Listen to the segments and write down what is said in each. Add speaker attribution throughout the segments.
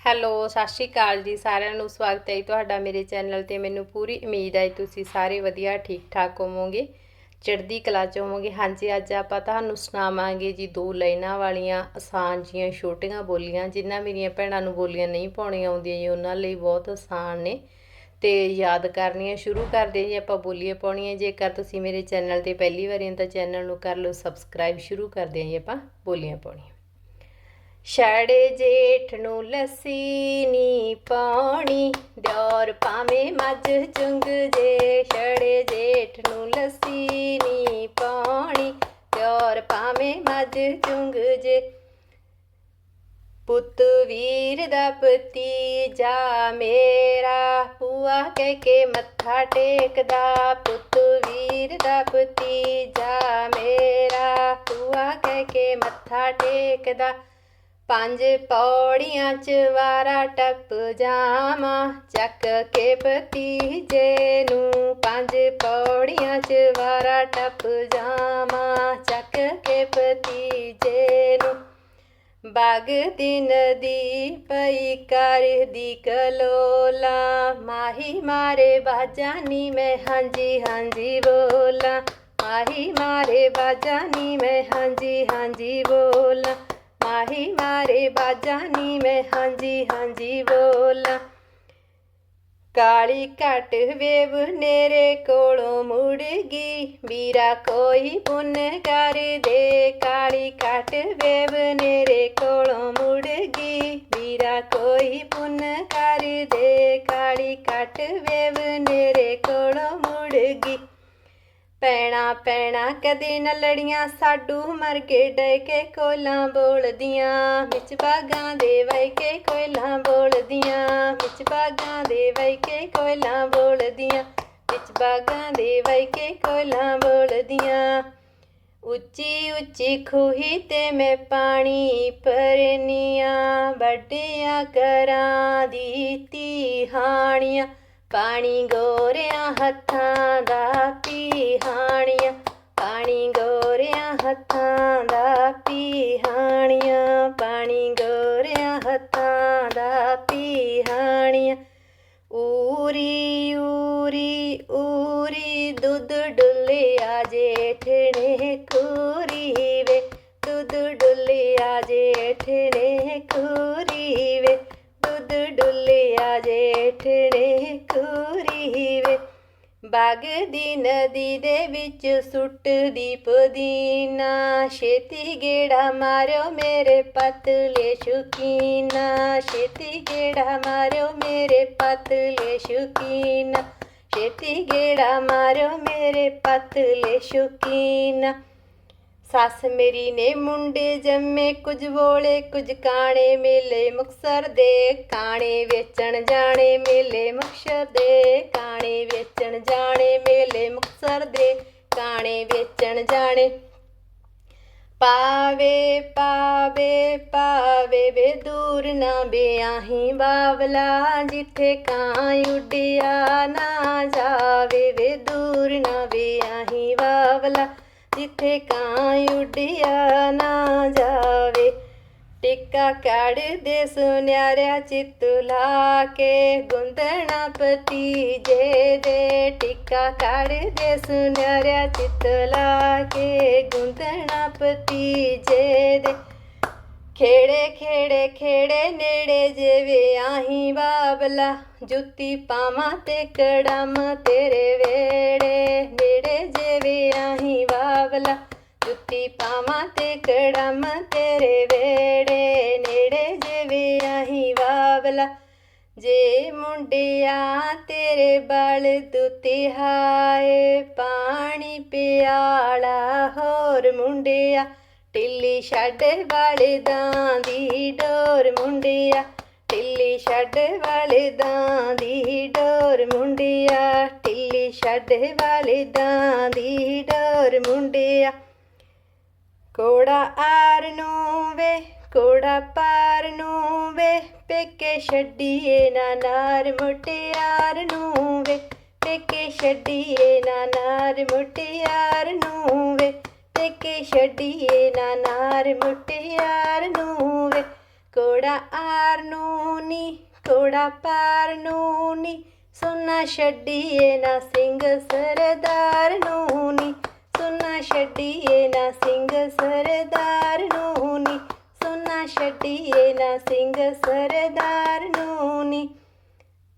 Speaker 1: Hello, ਸਤਿ ਸ਼੍ਰੀ ਅਕਾਲ ਜੀ, ਸਾਰਿਆਂ ਨੂੰ ਸਵਾਗਤ ਹੈ ਜੀ ਤੁਹਾਡਾ ਮੇਰੇ ਚੈਨਲ ਤੇ। ਮੈਨੂੰ ਪੂਰੀ ਉਮੀਦ ਹੈ ਤੁਸੀਂ ਸਾਰੇ ਵਧੀਆ ਠੀਕ ਠਾਕ ਹੋਵੋਗੇ, ਚੜ੍ਹਦੀ ਕਲਾ ਚ ਹੋਵੋਗੇ। ਹਾਂਜੀ, ਅੱਜ ਆਪਾਂ ਤੁਹਾਨੂੰ ਸੁਣਾਵਾਂਗੇ ਜੀ ਦੋ ਲਾਈਨਾਂ ਵਾਲੀਆਂ ਆਸਾਨ ਜੀਆਂ ਛੋਟੀਆਂ ਬੋਲੀਆਂ, ਜਿਨ੍ਹਾਂ ਮੇਰੀਆਂ ਭੈਣਾਂ ਨੂੰ ਬੋਲੀਆਂ ਨਹੀਂ ਪਾਉਣੀਆਂ ਆਉਂਦੀਆਂ ਜੀ। ਉਹਨਾਂ ਲਈ ਬਹੁਤ ਆਸਾਨ ਨੇ ਤੇ ਯਾਦ ਕਰਨੀਆਂ ਸ਼ੁਰੂ ਕਰਦੇ ਜੀ। ਆਪਾਂ ਬੋਲੀਆਂ ਪਾਉਣੀਆਂ, ਜੇਕਰ ਤੁਸੀਂ ਮੇਰੇ ਚੈਨਲ ਤੇ ਪਹਿਲੀ ਵਾਰੀ ਹੋ ਤਾਂ ਚੈਨਲ ਨੂੰ ਕਰ ਲਓ, ਸਬਸਕ੍ਰਾਈਬ ਸ਼ੁਰੂ ਕਰਦੇ ਹਾਂ ਜੀ ਆਪਾਂ ਬੋਲੀਆਂ ਪਾਉਣੀਆਂ। ਛੜੇ ਜੇਠ ਨੂੰ ਲੱਸੀ ਨੀ ਪਾਉਣੀ, ਦਿਓਰ ਭਾਵੇਂ ਮੱਝ ਚੁੰਗ ਜੇ, ਛੜ ਜੇਠ ਨੂੰ ਲੱਸੀ ਨੀ ਪਾਉਣੀ, ਦਿਓਰ ਭਾਵੇਂ ਮੱਝ ਚੁੰਗ ਜੇ। ਪੁੱਤ ਵੀਰ ਦਾ ਭਤੀਜਾ ਮੇਰਾ, ਭੂਆ ਕਹਿ ਕੇ ਮੱਥਾ ਟੇਕਦਾ। ਪੁੱਤ ਵੀਰ ਦਾ ਭਤੀਜਾ ਮੇਰਾ, ਭੂਆ ਕਹਿ ਕੇ ਮੱਥਾ ਟੇਕਦਾ। ਪੰਜ ਪੌੜੀਆਂ ਚ ਵਾਰਾ ਟੱਪ ਜਾਵਾਂ, ਚੱਕ ਕੇ ਭਤੀਜੇ ਨੂੰ ਪੰਜ ਪੌੜੀਆਂ ਚ ਵਾਰਾ ਟੱਪ ਜਾਵਾਂ, ਚੱਕ ਕੇ ਭਤੀਜੇ ਨੂੰ। ਬਾਗ ਦੀ ਪਈ ਕਰਦੀ ਕਲੋਲਾ, ਮਾਹੀ ਮਾਰੇ ਬਾਜਾਨੀ ਮੈਂ ਹਾਂਜੀ ਹਾਂਜੀ ਬੋਲਾਂ। ਮਾਹੀ ਮਾਰੇ ਬਾਜਾਨੀ ਮੈਂ ਹਾਂਜੀ ਹਾਂਜੀ ਬੋਲਾਂ। ਮਾਹੀ ਮਾਰੇ ਬਾਜਾ ਬਾਜਾਨੀ ਮੈਂ, ਹਾਂਜੀ ਹਾਂਜੀ ਬੋਲਾਂ। ਕਾਲੀ ਘਟ ਵੇਵ ਨੇਰੇ ਕੋਲੋਂ ਮੁੜ ਗਈ। ਵੀਰਾ ਕੋਈ ਪੁੰਨ ਕਰ ਦੇ ਕਾਲੀ ਘਟ ਵੇਵ ਨੇਰੇ ਕੋਲੋਂ ਮੁੜ ਗਈ। ਵੀਰਾ ਕੋਈ ਪੁੰਨ ਕਰ ਦੇ ਕਾਲੀ ਘਟ ਵੇਵ ਨੇਰੇ ਕੋਲੋਂ ਮੁੜ ਗਈ। ਪੈਣਾ ਪੈਣਾ ਕਦੇ ਨਾ ਲੜੀਆਂ, ਸਾਡੂ ਮਰ ਕੇ ਡੇ ਕੇ ਕੋਲਾਂ ਬੋਲਦੀਆਂ। ਵਿੱਚ ਬਾਗਾਂ ਦੇ ਵਈ ਕੇ ਕੋਇਲਾਂ ਬੋਲਦੀਆਂ। ਵਿੱਚ ਬਾਗਾਂ ਦੇ ਵਈ ਕੇ ਕੋਇਲਾਂ ਬੋਲਦੀਆਂ। ਵਿੱਚ ਬਾਗਾਂ ਦੇ ਵਈ ਕੇ ਕੋਇਲਾਂ ਬੋਲਦੀਆਂ। ਉੱਚੀ ਉੱਚੀ ਖੂਹੀ ਤੇ ਮੈਂ ਪਾਣੀ ਭਰਨੀਆਂ ਵੱਡਿਆਂ ਕਰਾਂ ਦੀ ਤਿਹਾਣੀਆਂ ਪਾਣੀ ਗੋਰਿਆਂ ਹੱਥਾਂ ਦਾ ਪੀਹਾਣੀਆਂ ਪਾਣੀ ਗੋਰਿਆਂ ਹੱਥਾਂ ਦਾ ਪੀਹਾਣੀਆਂ ਪਾਣੀ ਗੋਰਿਆਂ ਹੱਥਾਂ ਦਾ ਪੀਹਾਣੀਆਂ ਊਰੀ ਊਰੀ ਊਰੀ ਦੁੱਧ ਡੁੱਲਿਆ ਜੇਠਣੇ ਖੂਰੀ ਵੇ। ਦੁੱਧ ਡੁੱਲਿਆ ਜੇਠਣੇ ਖੂਰੀ ਵੇ। ਦੁੱਧ ਡੁੱਲਿਆ ਜੇਠਣੇ ਬਾਗ ਦੀ ਨਦੀ ਦੇ ਵਿੱਚ ਸੁੱਟਦੀ ਪੁਦੀਨਾ ਛੇਤੀ ਗੇੜਾ ਮਾਰਿਓ ਮੇਰੇ ਪਤਲੇ ਸ਼ੁਕੀਨਾ। ਛੇਤੀ ਗੇੜਾ ਮਾਰਿਓ ਮੇਰੇ ਪਤਲੇ ਸ਼ੁਕੀਨਾ। ਛੇਤੀ ਗੇੜਾ ਮਾਰਿਓ ਮੇਰੇ ਪਤਲੇ ਸ਼ੁਕੀਨਾ। ਸੱਸ ਮੇਰੀ ਨੇ ਮੁੰਡੇ ਜੰਮੇ, ਕੁਝ ਬੋਲੇ, ਕੁਝ ਕਾਣੇ ਮੇਲੇ, ਮੁਕਸਰ ਦੇ ਕਾਣੇ ਵੇਚਣ ਜਾਣੇ ਮੇਲੇ, ਮੁਕਸਰ ਦੇ ਕਾਣੇ ਵੇਚਣ ਜਾਣੇ ਮੇਲੇ, ਮੁਕਸਰ ਦੇ ਕਾਣੇ ਵੇਚਣ ਜਾਣੇ। ਪਾਵੇ ਪਾਵੇ ਪਾਵੇ ਵੇ ਦੂਰ ਨਾ ਬਿਆਹੀ ਬਾਵਲਾ, ਜਿੱਥੇ ਕਾਂ ਉੱਡਿਆ ਨਾ ਜਾਵੇ ਵੇ ਦੂਰ ਨਾ ਜਿੱਥੇ ਕਾਂ ਉੱਡਿਆ ਨਾ ਜਾਵੇ। ਟਿੱਕਾ ਕੱਢਦੇ ਸੁਨਿਆਰਿਆ ਚਿੱਤ ਲਾ ਕੇ ਗੁੰਦਣਾ ਪਤੀਜੇ ਦੇ। ਟਿੱਕਾ ਕੱਢਦੇ ਸੁਨਿਆਰਿਆ ਚਿੱਤ ਲਾ ਕੇ ਗੁੰਦਣਾ ਪਤੀਜੇ ਦੇ। ਖੇੜੇ ਖੇੜੇ ਖੇੜੇ ਨੇੜੇ ਜਿਵੇਂ ਆਹੀ ਬਾਬਲਾ। ਜੁੱਤੀ ਪਾਵਾਂ ਤੇ ਕੜਮ ਤੇਰੇ ਵੇੜੇ। ਨੇੜੇ ਜਿਵੇਂ ਆਹੀ ਬਾਬਲਾ। ਜੁੱਤੀ ਪਾਵਾਂ ਤੇ ਕੜਮ ਤੇਰੇ ਵੇੜੇ। ਨੇੜੇ ਜਿਵੇਂ ਆਹੀ ਬਾਬਲਾ। ਜੇ ਮੁੰਡਿਆ ਤੇਰੇ ਬਲ ਦੁੱਤੇ ਹਾਏ, ਪਾਣੀ ਪਿਆਲਾ ਹੋਰ ਮੁੰਡਿਆ ਟਿੱਲੀ ਛੱਡ ਵਾਲੇ ਦਾਂ ਦੀ ਡੋਰ ਮੁੰਡਿਆ। ਟਿੱਲੀ ਛੱਡ ਵਾਲਦਾਂ ਦੀ ਡੋਰ ਮੁੰਡਿਆ। ਟਿੱਲੀ ਛੱਡ ਵਾਲਦਾਂ ਦੀ ਡੋਰ ਮੁੰਡਿਆ। ਕੋੜਾ ਆਰ ਨੂੰ ਵੇ ਕੋੜਾ ਪਾਰ ਨੂੰ ਵੇ, ਪੇਕੇ ਛੱਡੀਏ ਨਾ ਨਾਰ ਮੁਟਿਆਰ ਨੂੰ ਵੇ, ਪੇਕੇ ਛੱਡੀਏ ਨਾ ਨਾਰ ਮੁਟਿਆਰ ਨੂੰ ਵੇ। ਪੇਕੇ ਛੱਡੀਏ ਨਾ ਨਾਰ ਮੁਟਿਆਰ ਨੂੰ ਵੇ। ਕੋੜਾ ਆਰ ਨੂੰ ਨੀ ਕੋੜਾ ਪਾਰ ਨੂੰ ਨੀ। ਸੁਨਾ ਛੱਡੀਏ ਨਾ ਸਿੰਘ ਸਰਦਾਰ ਨੂੰ ਨੀ। ਸੁਨਾ ਛੱਡੀਏ ਨਾ ਸਿੰਘ ਸਰਦਾਰ ਨੂੰ ਨੀ। ਸੁਨਾ ਛੱਡੀਏ ਨਾ ਸਿੰਘ ਸਰਦਾਰ ਨੂੰ ਨੀ।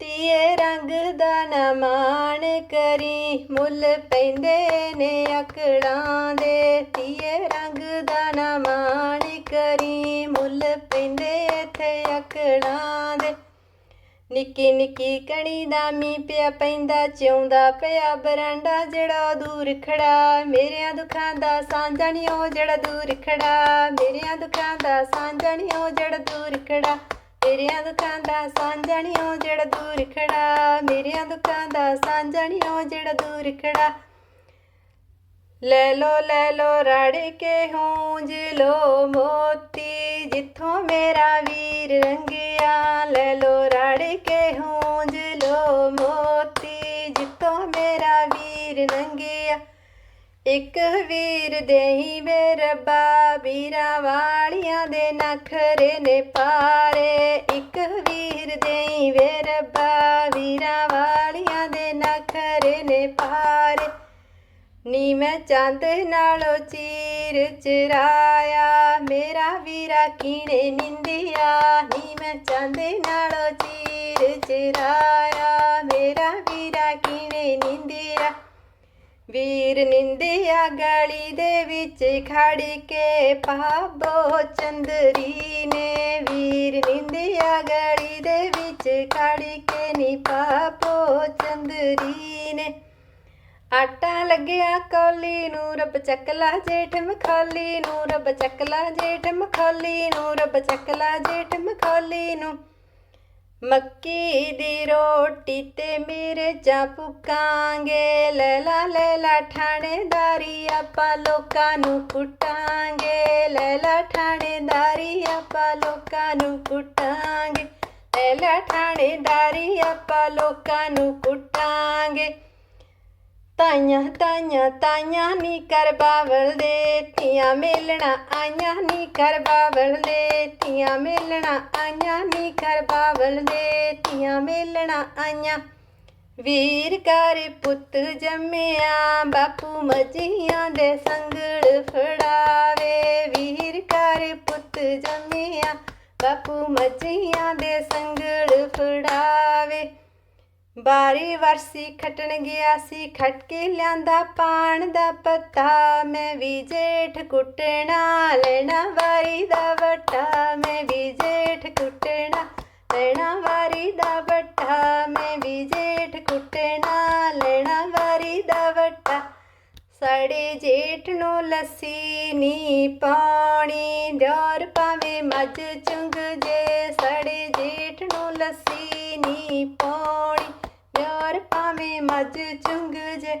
Speaker 1: ਤੀਏ ਰੰਗ ਦਾ ਨਾ ਮਾਣ ਕਰੀ ਮੁੱਲ ਪੈਂਦੇ ਨੇ ਅਕੜਾਂ ਦੇ। ਤੀਏ ਰੰਗ ਦਾ ਨਾ ਮਾਣ ਕਰੀ ਮੁੱਲ ਪੈਂਦੇ ਇੱਥੇ ਅਕੜਾਂ ਦੇ। ਨਿੱਕੀ ਨਿੱਕੀ ਕਣੀ ਦਾ ਮੀ ਪਿਆ ਪੈਂਦਾ, ਚਿਉਂਦਾ ਪਿਆ ਬਰਾਂਡਾ ਜਿਹੜਾ ਦੂਰ ਖੜਾ। ਮੇਰਿਆਂ ਦੁੱਖਾਂ ਦਾ ਸਾਂਝਾ ਨੀ ਉਹ ਜਿਹੜਾ ਦੂਰ ਖੜਾ। ਮੇਰਿਆਂ ਦੁੱਖਾਂ ਦਾ ਸਾਂਝਾ ਨੀ ਉਹ ਜਿਹੜਾ ਦੂਰ ਖੜਾ। ਮੇਰੀਆਂ ਦੁੱਖਾਂ ਦਾ ਸਾਂਝਣਿਓ ਨੀ ਉਹ ਜਿਹੜਾ ਦੂਰ ਖੜਾ, ਮੇਰੀਆਂ ਦੁੱਖਾਂ ਦਾ ਸਾਂਝਣਿਓ ਨੀ ਉਹ ਜਿਹੜਾ ਦੂਰ ਖੜਾ। ਲੈ ਲੋ ਲੈ ਲੋ, ਰੜ ਕੇ ਹੂੰਜ ਲੋ ਮੋਤੀ, ਜਿੱਥੋਂ ਮੇਰਾ ਵੀਰ ਰੰਗਿਆ। ਇੱਕ ਵੀਰ ਦੇਹੀ ਵੇ ਰੱਬਾ, ਵੀਰਾਂ ਵਾਲੀਆਂ ਦੇ ਨਖਰੇ ਨੇ ਪਾਰੇ ਇੱਕ ਵੀਰ ਦੇਹੀ ਵੇ ਰੱਬਾ, ਵੀਰਾਂ ਵਾਲੀਆਂ ਦੇ ਨਖਰੇ ਨੇ ਪਾਰੇ ਨੀ ਮੈਂ ਚੰਦ ਨਾਲੋਂ ਚੀਰ ਚਰਾਇਆ, ਮੇਰਾ ਵੀਰਾ ਕੀਣੇ ਨਿੰਦਿਆ। ਨੀ ਮੈਂ ਚੰਦ ਨਾਲੋਂ ਚੀਰ ਚਰਾਇਆ, ਮੇਰਾ ਵੀਰਾ ਵੀਰ ਨਿੰਦਿਆ ਗਲੀ ਦੇ ਵਿੱਚ ਖੜ ਕੇ ਪਾਬੋ ਚੰਦਰੀ ਨੇ। ਵੀਰ ਨਿੰਦਿਆ ਗਲੀ ਦੇ ਵਿੱਚ ਖੜ ਕੇ ਨੀ ਪਾਬੋ ਚੰਦਰੀ ਨੇ। ਆਟਾ ਲੱਗਿਆ ਕੌਲੀ ਨੂੰ, ਰੱਬ ਚੱਕਲਾ ਜੇਠ ਮਖੌਲੀ ਨੂੰ। ਰੱਬ ਚੱਕਲਾ ਜੇਠ ਮਖੌਲੀ ਨੂੰ, ਰੱਬ ਚੱਕਲਾ ਜੇਠ ਮਖੌਲੀ ਨੂੰ। ਮੱਕੀ ਦੀ ਰੋਟੀ ਤੇ ਚਾ ਪੁਕਾਂਗੇ ਲੈਲਾ ਲੈਲਾ ਠਾਣੇਦਾਰੀ, ਆਪਾਂ ਲੋਕਾਂ ਨੂੰ ਕੁੱਟਾਂਗੇ। ਲੈਲਾ ਠਾਣੇਦਾਰੀ, ਆਪਾਂ ਲੋਕਾਂ ਨੂੰ ਕੁੱਟਾਂਗੇ। ਲੈਲਾ ਠਾਣੇਦਾਰੀ, ਆਪਾਂ ਲੋਕਾਂ ਨੂੰ ਕੁੱਟਾਂਗੇ। ਤਾਈਆਂ ਤਾਈਆਂ ਤਾਈਆਂ ਨੀ ਕਰ ਬਾਵਲ ਦੇ ਧੀਆਂ ਮੇਲਣਾ ਆਈਆਂ ਨੀ ਕਰ ਬਾਵਲ ਦੇ ਧੀਆਂ ਮੇਲਣਾ ਆਈਆਂ ਨੀ ਕਰ ਬਾਵਲ ਦੇ ਧੀਆਂ ਮੇਲਣਾ ਆਈਆਂ। ਵੀਰ ਕਰ ਪੁੱਤ ਜੰਮਿਆ, ਬਾਪੂ ਮਜੀਆਂ ਦੇ ਸੰਗੜ ਫੜਾਵੇ। ਵੀਰ ਕਰ ਪੁੱਤ ਜੰਮਿਆ, ਬਾਪੂ ਮਜੀਆਂ ਦੇ ਸੰਗੜ ਫੜਾਵੇ। ਬਾਰੀ ਵਰਸੀ ਖਟਣ ਗਿਆ ਸੀ, ਖਟ ਕੇ ਲਿਆਂਦਾ ਪਾਣ ਦਾ ਪੱਤਾ। ਮੈਂ ਵੀ ਜੇਠ ਕੁੱਟਣਾ, ਲੈਣਾ ਵਾਰੀ ਦਾ ਵੱਟਾ। ਮੈਂ ਵੀ ਜੇਠ ਕੁੱਟਣਾ, ਲੈਣਾ ਵਾਰੀ ਦਾ ਵੱਟਾ। ਮੈਂ ਵੀ ਜੇਠ ਕੁੱਟਣਾ, ਲੈਣਾ ਵਾਰੀ ਦਾ ਵੱਟਾ। ਸੜੇ ਜੇਠ ਨੂੰ ਲੱਸੀ ਨੀ ਪਾਣੀ ਡਰ ਪਾਵੇਂ ਮੱਝ ਚੁੰਗ ਜੇ ਸੜੇ ਜੇਠ ਨੂੰ ਲੱਸੀ ਨੀ ਪਾਣੀ ਡਰ ਪਾਵੇਂ ਚੁੰਗ ਜੇ।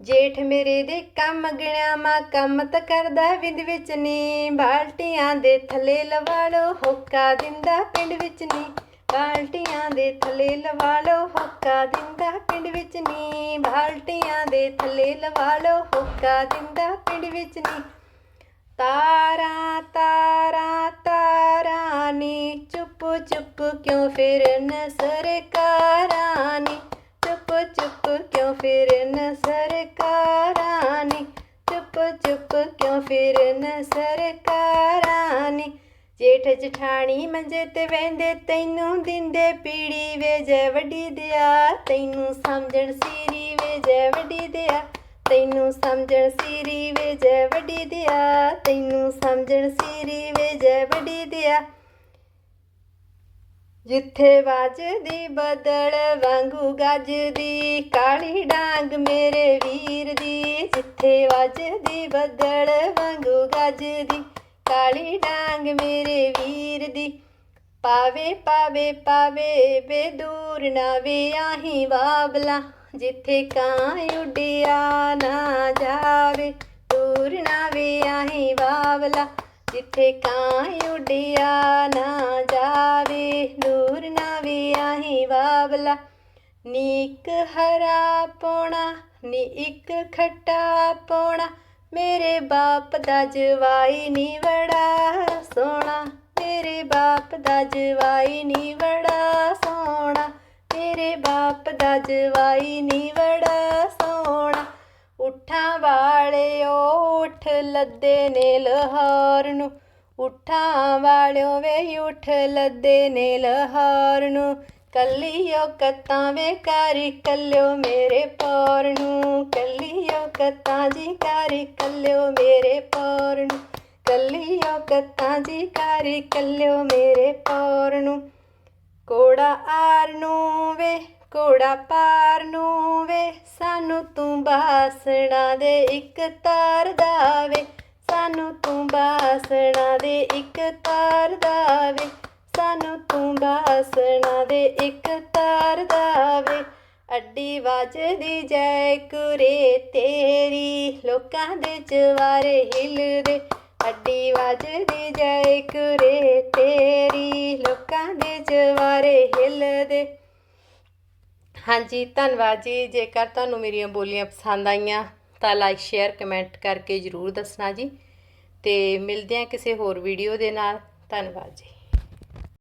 Speaker 1: ਜੇਠ ਮੇਰੇ ਦੇ ਕੰਮ ਗਣਿਆ, ਮਾ ਕੰਮ ਤਾਂ ਕਰਦਾ ਵਿੰਦ ਵਿੱਚ ਨੀ। ਬਾਲਟੀਆਂ ਦੇ ਥੱਲੇ ਲਵਾਲੋ, ਹੋਕਾ ਦਿੰਦਾ ਪਿੰਡ ਵਿੱਚ ਨੀ। ਬਾਲਟੀਆਂ ਦੇ ਥੱਲੇ ਲਵਾਲੋ, ਹੋਕਾ ਦਿੰਦਾ ਪਿੰਡ ਵਿੱਚ ਨੀ। ਬਾਲਟੀਆਂ ਦੇ ਥੱਲੇ ਲਵਾ ਲੋ ਹੋਕਾ ਦਿੰਦਾ ਪਿੰਡ ਵਿੱਚ ਨੀ। ਤਾਰਾ ਤਾਰਾ ਤਾਰਾ ਨੀ। ਚੁੱਪ ਚੁੱਪ ਕਿਉਂ ਫਿਰਨ ਸਰਕਾਰਾਂ ਫਿਰਨ ਸਰਕਾਰਾਂ ਨੀ ਚੁੱਪ ਚੁੱਪ ਕਿਉਂ ਫਿਰਨ ਸਰਕਾਰਾਂ ਨੀ ਜੇਠ ਜਠਾਣੀ ਮੰਜੇ ਤੇ ਵਹਿੰਦੇ ਤੈਨੂੰ ਦਿੰਦੇ ਪੀੜੀ ਵੇ ਜੈ ਵੱਡੀ ਦਿਆ ਤੈਨੂੰ ਸਮਝਣ ਸੀਰੀ ਵੇ ਜੈ ਵੱਡੀ ਦਿਆ ਤੈਨੂੰ ਸਮਝਣ ਸੀਰੀ ਵੇ ਜੈ ਵੱਡੀ ਦਿਆ ਤੈਨੂੰ ਸਮਝਣ ਸੀਰੀ ਵੇ ਜੈ ਵੱਡੀ ਦਿਆ ਜਿੱਥੇ ਵੱਜਦੀ ਬਦਲ ਵਾਂਗੂ ਗੱਜਦੀ, ਕਾਲੀ ਡਾਂਗ ਮੇਰੇ ਵੀਰ ਦੀ। ਜਿੱਥੇ ਵੱਜਦੀ ਬਦਲ ਵਾਂਗੂ ਗੱਜਦੀ, ਕਾਲੀ ਡਾਂਗ ਮੇਰੇ ਵੀਰ ਦੀ। ਪਾਵੇ ਪਾਵੇ ਪਾਵੇ ਬੇ ਦੂਰ ਨਾ ਵੇ ਆਹੀ ਬਾਬਲਾ, ਜਿੱਥੇ ਕਾਂ ਉੱਡਿਆ ਨਾ ਜਾਵੇ। ਦੂਰ ਨਾ ਵੇ ਆਹੀ ਬਾਬਲਾ ਜਿੱਥੇ ਕਾਂ ਉੱਡਿਆ ਨਾ ਜਾਵੇ ਦੂਰ ਨਾ ਵੀ ਆਹੀ ਬਾਬਲਾ ਨੀਕ ਹਰਾ ਪੋਣਾ, ਨੀ ਇੱਕ ਖੱਟਾ ਪੋਣਾ। ਮੇਰੇ ਬਾਪ ਦਾ ਜਵਾਈ ਨੀ ਬੜਾ ਸੋਹਣਾ। ਤੇਰੇ ਬਾਪ ਦਾ ਜਵਾਈ ਨੀ ਬੜਾ ਸੋਹਣਾ। ਮੇਰੇ ਬਾਪ ਦਾ ਜਵਾਈ ਨੀ ਬੜਾ ਸੋਹਣਾ। ਉਠਾਂ ਵਾਲਿਓ ਉਠ ਲੱਦੇ ਨੇ ਲਾਹੌਰ ਨੂੰ। ਉਠਾਂ ਵਾਲਿਓ ਵੇ ਉਠ ਲੱਦੇ ਨੇ ਲਾਹੌਰ ਨੂੰ। ਕੱਲੀਓ ਕਤਾਂ ਵੇ ਕਾਰੀ ਕੱਲਿਓ ਮੇਰੇ ਪੌਰ ਨੂੰ। ਕੱਲੀਓ ਕਤਾਂ ਜੀ ਕਾਰੀ ਕੱਲਿਓ ਮੇਰੇ ਪੌਰ ਨੂੰ। ਕੱਲੀਓ ਕਤਾਂ ਜੀ ਕਾਰੀ ਕੱਲਿਓ ਮੇਰੇ ਪੌਰ ਨੂੰ। ਕੋੜਾ ਆਰ ਨੂੰ ਵੇ ਕੋੜਾ ਪਾਰ ਨੂੰ ਵੇ ਸਾਨੂੰ ਤੂੰ ਬਾਸਣਾ ਦੇ ਇੱਕ ਤਾਰ ਦਾ ਵੇ ਸਾਨੂੰ ਤੂੰ ਬਾਸਣਾ ਦੇ ਇੱਕ ਤਾਰ ਦਾ ਵੇ ਸਾਨੂੰ ਤੂੰ ਬਾਸਣਾ ਦੇ ਇੱਕ ਤਾਰ ਦਾ ਵੇ ਅੱਡੀ ਵੱਜਦੀ ਜੈ ਕੁਰੇ ਤੇਰੀ, ਲੋਕਾਂ ਦੇ ਜਵਾਰੇ ਹਿਲਦੇ। ਅੱਡੀ ਵੱਜਦੀ ਜੈ ਕੁਰੇ ਤੇਰੀ, ਲੋਕਾਂ ਦੇ ਜਵਾਰੇ ਹਿਲਦੇ। ਹਾਂਜੀ, ਧੰਨਵਾਦ ਜੀ। ਜੇਕਰ ਤੁਹਾਨੂੰ ਮੇਰੀਆਂ ਬੋਲੀਆਂ ਪਸੰਦ ਆਈਆਂ, ਤਾਂ ਲਾਈਕ ਸ਼ੇਅਰ ਕਮੈਂਟ ਕਰਕੇ ਜਰੂਰ ਦੱਸਣਾ ਜੀ। ਤੇ ਮਿਲਦੇ ਹਾਂ ਕਿਸੇ ਹੋਰ ਵੀਡੀਓ ਦੇ ਨਾਲ। ਧੰਨਵਾਦ ਜੀ।